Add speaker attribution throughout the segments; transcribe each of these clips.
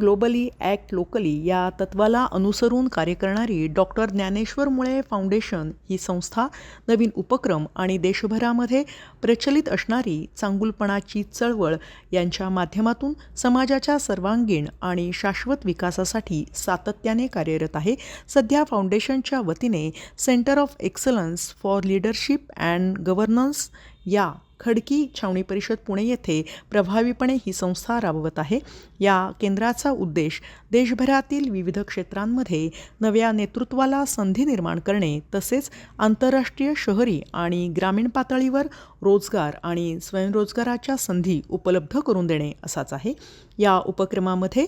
Speaker 1: Globally act locally या तत्वाला अनुसरून कार्य करणारी डॉक्टर ज्ञानेश्वर मुळे फाउंडेशन ही संस्था नवीन उपक्रम आणि देशभरामध्ये प्रचलित असणारी चांगुलपणाची चळवळ यांच्या माध्यमातून समाजाच्या सर्वांगीण आणि शाश्वत विकासासाठी सातत्याने कार्यरत आहे. सध्या फाउंडेशनच्या वतीने centre of excellence for leadership and governance या खडकी छावणी परिषद पुणे येथे प्रभावीपणे ही संस्था राबवत आहे. या केंद्राचा उद्देश देशभरातील विविध क्षेत्रांमध्ये नव्या नेतृत्वाला संधी निर्माण करणे तसेच आंतरराष्ट्रीय शहरी आणि ग्रामीण पातळीवर रोजगार आणि स्वयंरोजगाराच्या संधी उपलब्ध करून देणे असाच आहे. या उपक्रमामध्ये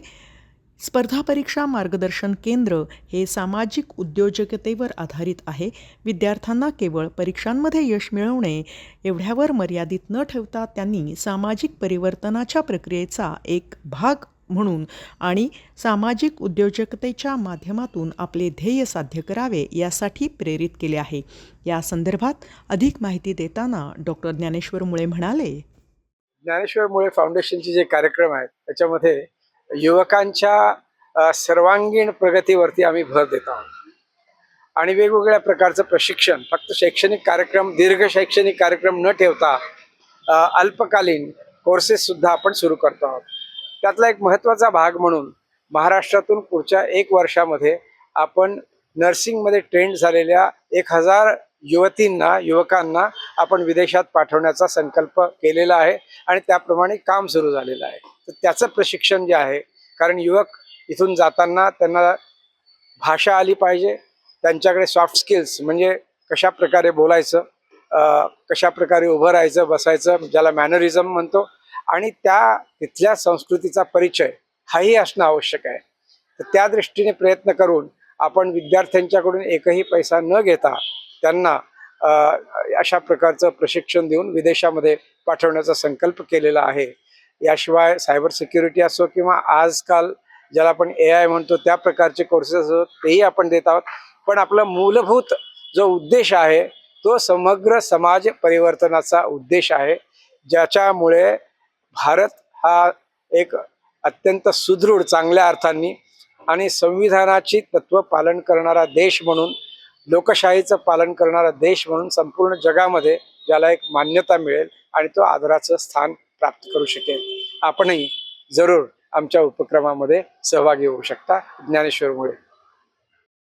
Speaker 1: स्पर्धा परीक्षा मार्गदर्शन केंद्र हे सामाजिक उद्योजकतेवर आधारित आहे. विद्यार्थ्यांना केवळ परीक्षांमध्ये यश मिळवणे एवढ्यावर मर्यादित न ठेवता त्यांनी सामाजिक परिवर्तनाच्या प्रक्रियेचा एक भाग म्हणून आणि सामाजिक उद्योजकतेच्या माध्यमातून आपले ध्येय साध्य करावे यासाठी प्रेरित केले आहे. या संदर्भात अधिक माहिती देताना डॉक्टर ज्ञानेश्वर मुळे म्हणाले.
Speaker 2: ज्ञानेश्वर मुळे फाउंडेशनचे जे कार्यक्रम आहेत त्याच्यामध्ये युवकांच्या सर्वांगीण प्रगतीवरती आम्ही भर देत आहोत. आणि वेगवेगळ्या प्रकारचं प्रशिक्षण फक्त शैक्षणिक कार्यक्रम दीर्घ शैक्षणिक कार्यक्रम न ठेवता अल्पकालीन कोर्सेससुद्धा आपण सुरू करतो आहोत. त्यातला एक महत्त्वाचा भाग म्हणून महाराष्ट्रातून पुढच्या एक वर्षामध्ये आपण नर्सिंगमध्ये ट्रेंड झालेल्या एक हजार युवतींना युवकांना आपण विदेशात पाठवण्याचा संकल्प केलेला आहे आणि त्याप्रमाणे काम सुरू झालेलं आहे. तर त्याचं प्रशिक्षण जे आहे कारण युवक इथून जाताना त्यांना भाषा आली पाहिजे त्यांच्याकडे सॉफ्ट स्किल्स म्हणजे कशा प्रकारे बोलायचं कशा प्रकारे उभं राहायचं बसायचं ज्याला मॅनरिझम म्हणतो आणि त्या तिथल्या संस्कृतीचा परिचय हाही असणं आवश्यक आहे. तर त्या दृष्टीने प्रयत्न करून आपण विद्यार्थ्यांच्याकडून एकही पैसा न घेता त्यांना अशा प्रकारचं प्रशिक्षण देऊन विदेशामध्ये पाठवण्याचा संकल्प केलेला आहे. याशिवाय सायबर सिक्युरिटी असो किंवा आजकाल ज्याला आपण ए आय म्हणतो त्या प्रकारचे कोर्सेस असो तेही आपण देत आहोत. पण आपला मूलभूत जो उद्देश आहे तो समग्र समाज परिवर्तनाचा उद्देश आहे. ज्याच्यामुळे भारत हा एक अत्यंत सुदृढ चांगल्या अर्थांनी आणि संविधानाची तत्व पालन करणारा देश म्हणून लोकशाहीचं पालन करणारा देश म्हणून संपूर्ण जगामध्ये ज्याला एक मान्यता मिळेल आणि तो आदराचं स्थान प्राप्त करू शकेल. आपणही जरूर आमच्या उपक्रमामध्ये सहभागी होऊ शकता. ज्ञानेश्वरमुळे